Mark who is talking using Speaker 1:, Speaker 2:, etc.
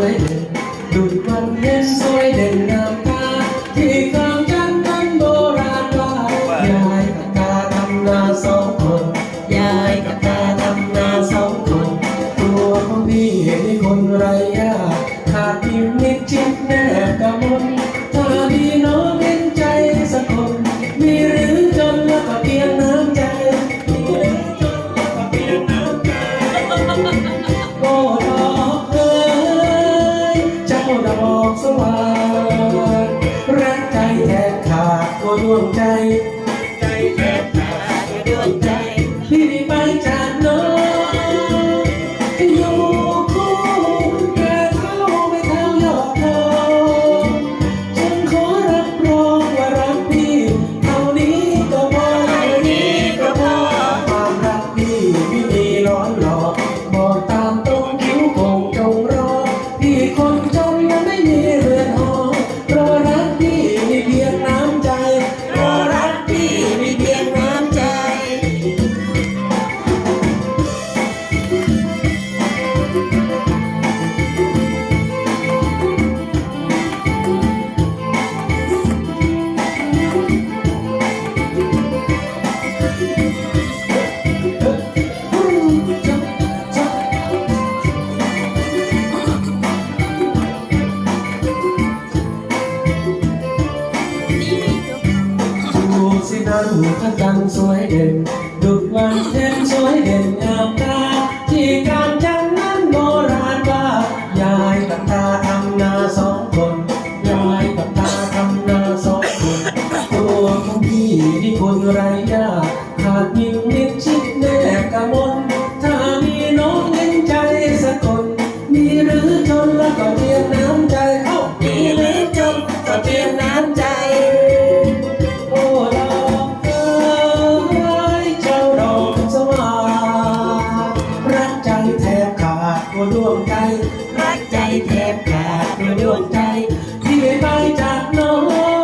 Speaker 1: วยเด่นดุจวันเพ็นสวยเด่นงามตาที่กลางจันทร์นั้นโบราณว่ายายกับตาทำนาสองคนยายกับตาทำนาสองคนตัวขาพี่นี่คนไร วงใจ สินั้นพระจันทร์สวยเด่น ดุจวันเด่นสวยเด่นงามตา ที่การจันนั้นโบราณว่ายายกับตาทำนาสองคนยายกับตาทำนาสองคนตัวของพี่นี่คนไรยาขาดยิ่งนิดชิดแน่กะมน รักใจแทบขาดดวงใจที่ไม่ไปจากน้อง